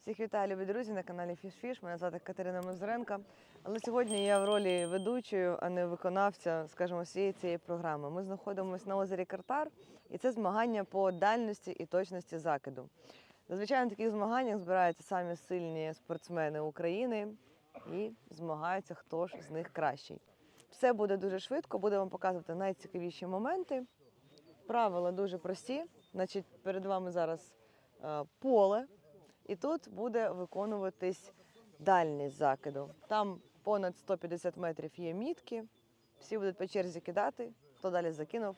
Всіх вітаю, любі друзі, на каналі FishFish. Мене звати Катерина Мозренко. Але сьогодні я в ролі ведучої, а не виконавця, скажімо, всієї цієї програми. Ми знаходимося на озері Картар, і це змагання по дальності і точності закиду. Зазвичай на таких змаганнях збираються самі сильні спортсмени України і змагаються, хто ж з них кращий. Все буде дуже швидко, буду вам показувати найцікавіші моменти. Правила дуже прості. Значить, перед вами зараз е, поле, і тут буде виконуватись дальність закиду. Там понад 150 метрів є мітки. Всі будуть по черзі кидати. Хто далі закинув,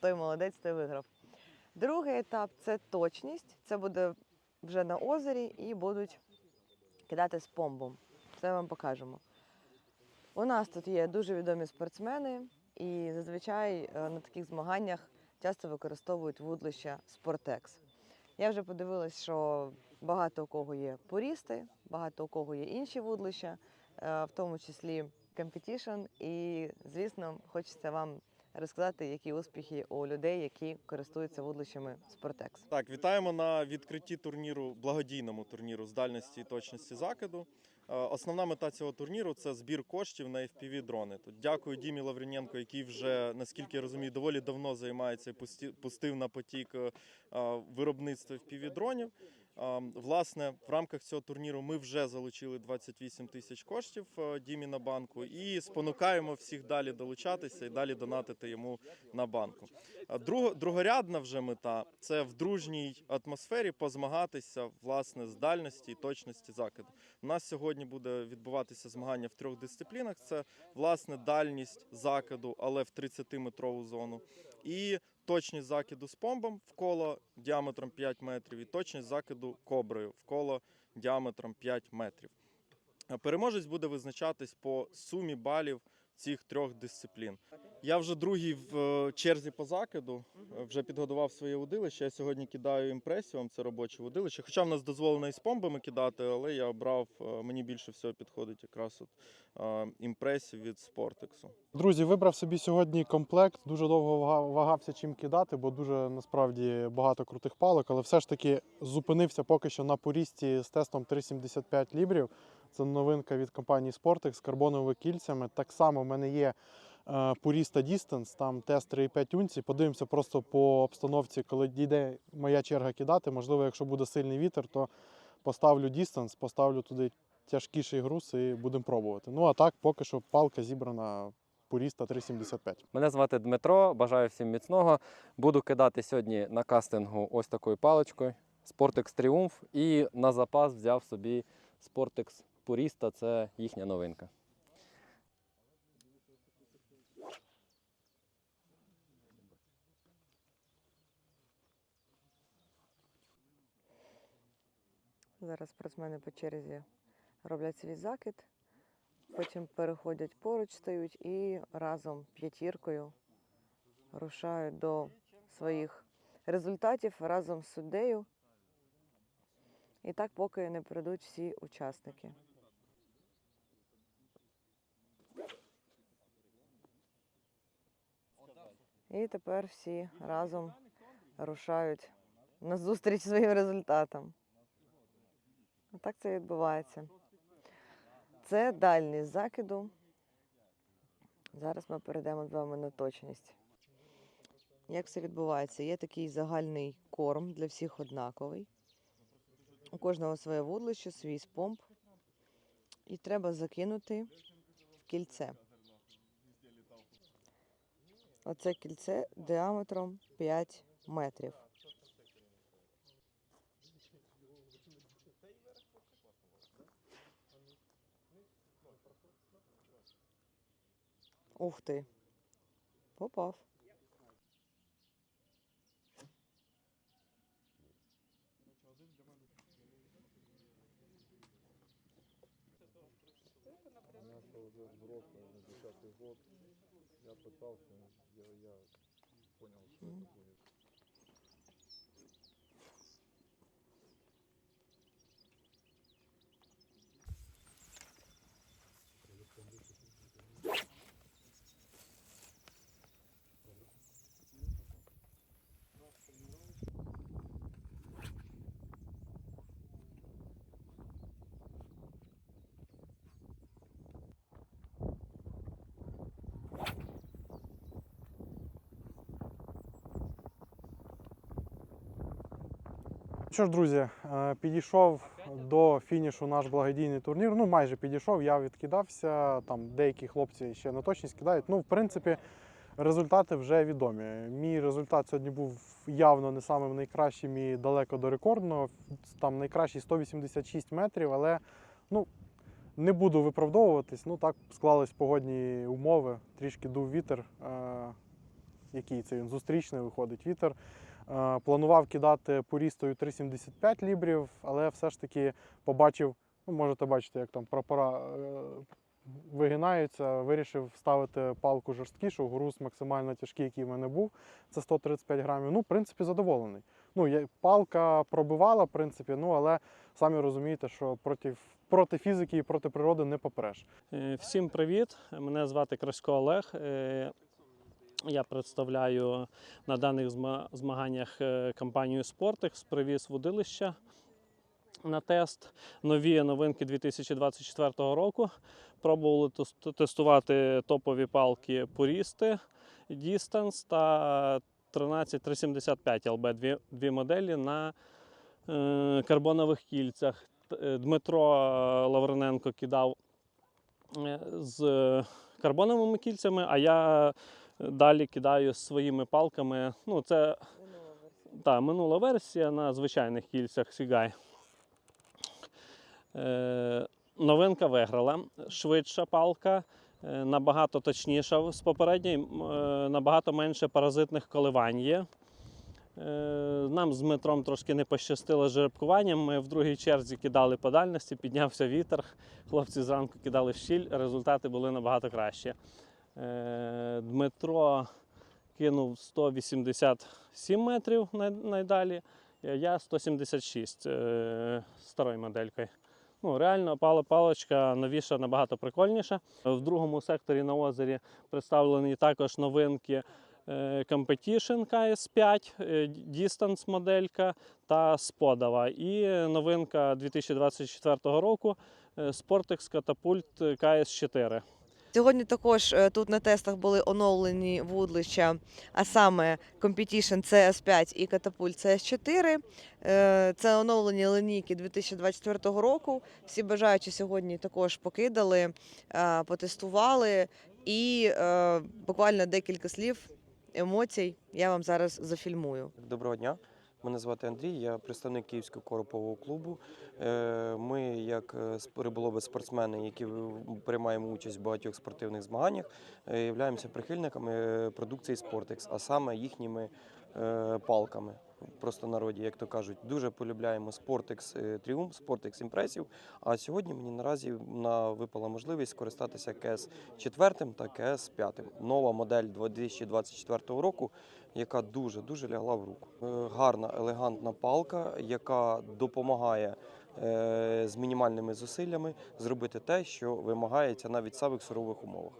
той молодець, той виграв. Другий етап це точність. Це буде вже на озері і будуть кидати з помбом. Це вам покажемо. У нас тут є дуже відомі спортсмени, і зазвичай е, на таких змаганнях часто використовують вудлища Спортекс. Я вже подивилась, що багато у кого є порісти, багато у кого є інші вудлища, е, в тому числі Competition. І, звісно, хочеться вам розказати, які успіхи у людей, які користуються вудлищами Спортекс. Так, вітаємо на відкритті турніру, благодійному турніру з дальності і точності закиду. Е, Основна мета цього турніру це збір коштів на fpv дрони. Тут дякую Дімі Лавріненко, який вже наскільки я розумію, доволі давно займається і пустив на потік е, е, fpv дронів. Е, Власне, в рамках цього турніру ми вже залучили 28 тисяч коштів е, Дімі на банку і спонукаємо всіх далі долучатися і далі донатити йому на банку. А другорядна вже мета це в дружній атмосфері позмагатися власне з дальності і точності закиду. У нас сьогодні буде відбуватися змагання в трьох дисциплінах: це власне дальність закиду, але в 30-метрову зону, і точність закиду з помбом в коло діаметром 5 метрів, і точність закиду коброю в коло діаметром 5 метрів. Переможець буде визначатись по сумі балів цих трьох дисциплін. Я вже другий в е, черзі по закиду. е, Вже підготував своє удилище. Я сьогодні кидаю імпресіум, це робоче удилище. Хоча в нас дозволено і з помбами кидати, але я обрав, е, мені більше всього підходить якраз от імпресів від Спортексу. Друзі, вибрав собі сьогодні комплект. Дуже довго вагався чим кидати, бо дуже насправді багато крутих палок, але все ж таки зупинився поки що на порісті з тестом 3,75 лібрів. Це новинка від компанії Sportex з карбоновими кільцями. Так само в мене є е, поріста Distance, там тест 3,5 унцій. Подивимося просто по обстановці, коли дійде моя черга кидати. Можливо, якщо буде сильний вітер, то поставлю Distance, поставлю туди тяжкіший груз і будемо пробувати. Ну а так, поки що палка зібрана Пуріста 375. Мене звати Дмитро, бажаю всім міцного. Буду кидати сьогодні на кастингу ось такою паличкою Sportex Triumph і на запас взяв собі Sportex Purista, це їхня новинка. Зараз спортсмени по черзі роблять свій закид, потім переходять поруч, стають і разом п'ятіркою рушають до своїх результатів разом з суддею. І так, поки не прийдуть всі учасники. І тепер всі разом рушають на зустріч своїм результатам. Так це відбувається. Це дальність закиду. Зараз ми перейдемо з вами на точність. Як все відбувається? Є такий загальний корм для всіх однаковий. У кожного своє вудлище, свій спомп. І треба закинути в кільце. Оце кільце діаметром 5 метрів. Ух ти. Попав. Наша уже взрослая, на 10 год. Я пытался, я, я понял, что это будет. Що ж, друзі, е, підійшов до фінішу наш благодійний турнір. Ну, майже підійшов, я відкидався. Там деякі хлопці ще на точність кидають. Ну, в принципі, результати вже відомі. Мій результат сьогодні був явно не самим найкращим і далеко до рекордного. Там найкращий 186 метрів, але ну, не буду виправдовуватись. Ну так склались погодні умови. Трішки дув вітер. Е, який це він зустрічний виходить вітер. Е, Планував кидати порістою 3,75 лібрів, але все ж таки побачив, ну можете бачити, як там прапора е, вигинаються. Вирішив ставити палку жорсткішу, груз максимально тяжкий, який в мене був. Це 135 грамів. Ну, в принципі, задоволений. Ну, палка пробивала, в принципі, ну але самі розумієте, що проти, проти фізики і проти природи не попреш. Е, Всім привіт! Мене звати Красько Олег. Я представляю на даних змаганнях е, компанію Sportex, привіз водилища на тест. Нові новинки 2024 року. Пробували тестувати топові палки Puriste Distance та 13375 LB, дві, дві моделі на е, карбонових кільцях. Е, Дмитро Лаврененко кидав е, з карбоновими кільцями, а я далі кидаю своїми палками. Ну, це та, минула версія на звичайних кільцях Сігай. Е, новинка виграла. Швидша палка, е, набагато точніша з попередньої, е, набагато менше паразитних коливань є. Е, Нам з Дмитром трошки не пощастило з жеребкуванням. Ми в другій черзі кидали по дальності, піднявся вітер. Хлопці зранку кидали в щіль, результати були набагато кращі. Е, Дмитро кинув 187 метрів най- найдалі, я 176 е, старою моделькою. Ну, реально, пала паличка новіша, набагато прикольніша. В другому секторі на озері представлені також новинки е, Competition KS5, е, Distance моделька та Сподова. І новинка 2024 року е, Sportex Catapult KS4. Сьогодні також е, тут на тестах були оновлені вудлища, а саме Competition CS5 і Catapult CS4. Е, Це оновлені линійки 2024 року. Всі бажаючі сьогодні також покидали, е, потестували і буквально декілька слів, емоцій я вам зараз зафільмую. Доброго дня. Мене звати Андрій, я представник Київського коропового клубу. Е, Ми, як е, риболови спортсмени, які приймаємо участь в багатьох спортивних змаганнях, е, являємося прихильниками продукції Спортекс, а саме їхніми палками. Просто народі, як то кажуть, дуже полюбляємо Sportex е, Triumph, Sportex Impressive. А сьогодні мені наразі на випала можливість скористатися КС 4 та КС 5. Нова модель 2024 року, яка дуже дуже лягла в руку. Е, Гарна, елегантна палка, яка допомагає е, з мінімальними зусиллями зробити те, що вимагається навіть в самих сурових умовах.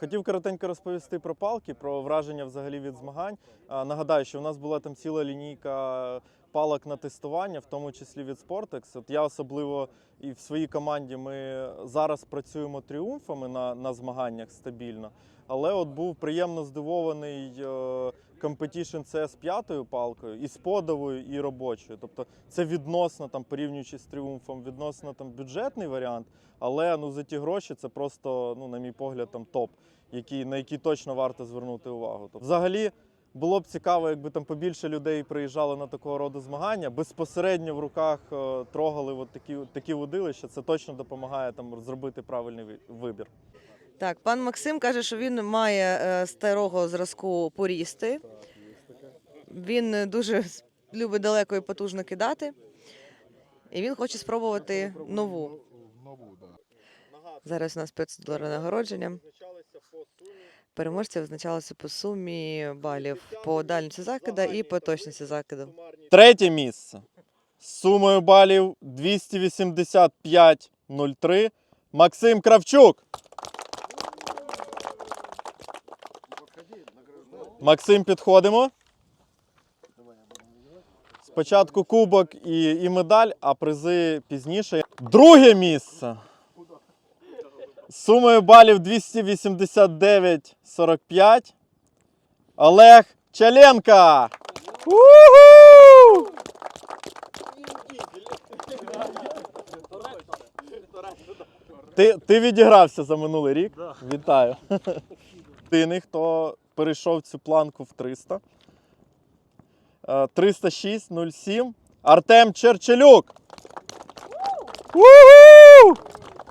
Хотів коротенько розповісти про палки, про враження взагалі від змагань. Нагадаю, що в нас була там ціла лінійка палок на тестування, в тому числі від Sportex. От я особливо і в своїй команді ми зараз працюємо тріумфами на, на змаганнях стабільно. Але от був приємно здивований Competition CS 5 палкою, і сподовою, і робочою. Тобто це відносно там, порівнюючи з тріумфом, відносно там бюджетний варіант, але ну за ті гроші це просто, ну, на мій погляд, там топ, який, на який точно варто звернути увагу. Тобто, взагалі було б цікаво, якби там побільше людей приїжджало на такого роду змагання, безпосередньо в руках е, трогали от такі, такі водилища. Це точно допомагає там зробити правильний вибір. Так, пан Максим каже, що він має е, старого зразку порісти. Він е, дуже любить далеко і потужно кидати. І він хоче спробувати нову. Зараз у нас процедура нагородження. Переможці визначалися по сумі балів по дальності закида і по точності закиду. Третє місце з сумою балів 285,03 Максим Кравчук. Максим, підходимо. Спочатку кубок і і медаль, а призи пізніше. Друге місце. Сумою балів 289-45. Олег Чаленко. Ти ти відігрався за минулий рік. Вітаю. Ти хто перейшов цю планку в 300. Е, 306.07. Артем Черчелюк.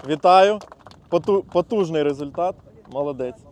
Вітаю. Потужний результат. Молодець.